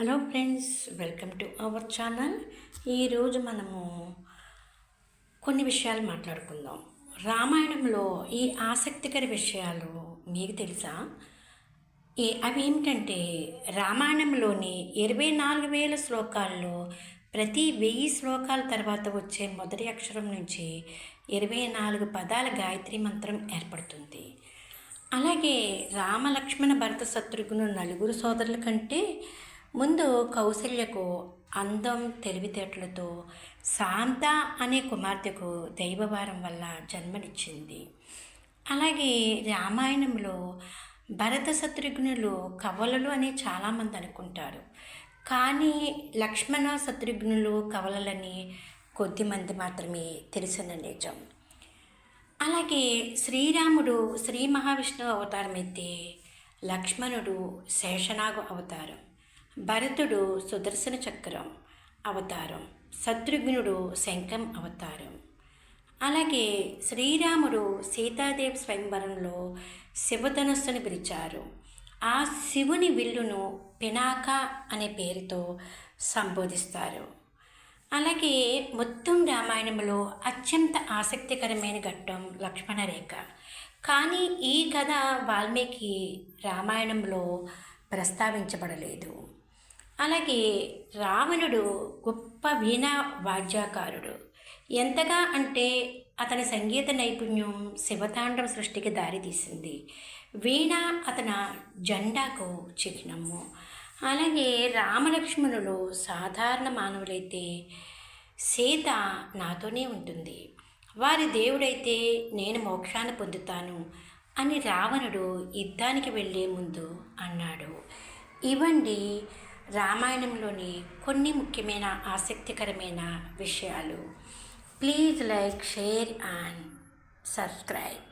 Hello friends welcome to our channel. ఈరోజు మనము కొన్ని విషయాలు మాట్లాడుకుందాం. రామాయణంలో ఈ ఆసక్తికర విషయాలు మీకు తెలుసా? ఈ అవి ఏమిటంటే రామాయణంలోని ఇరవై నాలుగు వేల శ్లోకాల్లో ప్రతి వెయ్యి శ్లోకాల తర్వాత వచ్చే మొదటి అక్షరం నుంచి ఇరవై నాలుగు పదాల గాయత్రి మంత్రం ఏర్పడుతుంది. అలాగే రామలక్ష్మణ భరత శత్రుఘ్ను నలుగురు సోదరుల కంటే ముందు కౌసల్యకు అందం తెలివితేటలతో శాంత అనే కుమార్తెకు దైవవారం వల్ల జన్మనిచ్చింది. అలాగే రామాయణంలో భరత శత్రుఘ్నులు కవలలు అని చాలామంది అనుకుంటారు. కానీ లక్ష్మణ శత్రుఘ్నులు కవలలని కొద్దిమంది మాత్రమే తెలిసిన నిజం. అలాగే శ్రీరాముడు శ్రీ మహావిష్ణువు అవతారం అయితే లక్ష్మణుడు శేషనాగు అవతారం. భరతుడు సుదర్శన చక్రం అవతారం శత్రుఘ్నుడు శంఖం అవతారం. అలాగే శ్రీరాముడు సీతాదేవి స్వయంవరంలో శివధనస్సును పిలిచారు ఆ శివుని విల్లును పినాక అనే పేరుతో సంబోధిస్తారు. అలాగే మొత్తం రామాయణంలో అత్యంత ఆసక్తికరమైన ఘట్టం లక్ష్మణ రేఖ కానీ ఈ కథ వాల్మీకి రామాయణంలో ప్రస్తావించబడలేదు. అలాగే రావణుడు గొప్ప వీణా వాద్యకారుడు. ఎంతగా అంటే అతని సంగీత నైపుణ్యం శివతాండవ సృష్టికి దారితీసింది. వీణ అతని జెండాకు చిహ్నము. అలాగే రామలక్ష్మణులు సాధారణ మానవులైతే సీత నాతోనే ఉంటుంది. వారి దేవుడైతే నేను మోక్షాన్ని పొందుతాను అని రావణుడు యుద్ధానికి వెళ్ళే ముందు అన్నాడు. ఇవ్వండి రామాయణంలోని కొన్ని ముఖ్యమైన ఆసక్తికరమైన విషయాలు. Please like share and subscribe.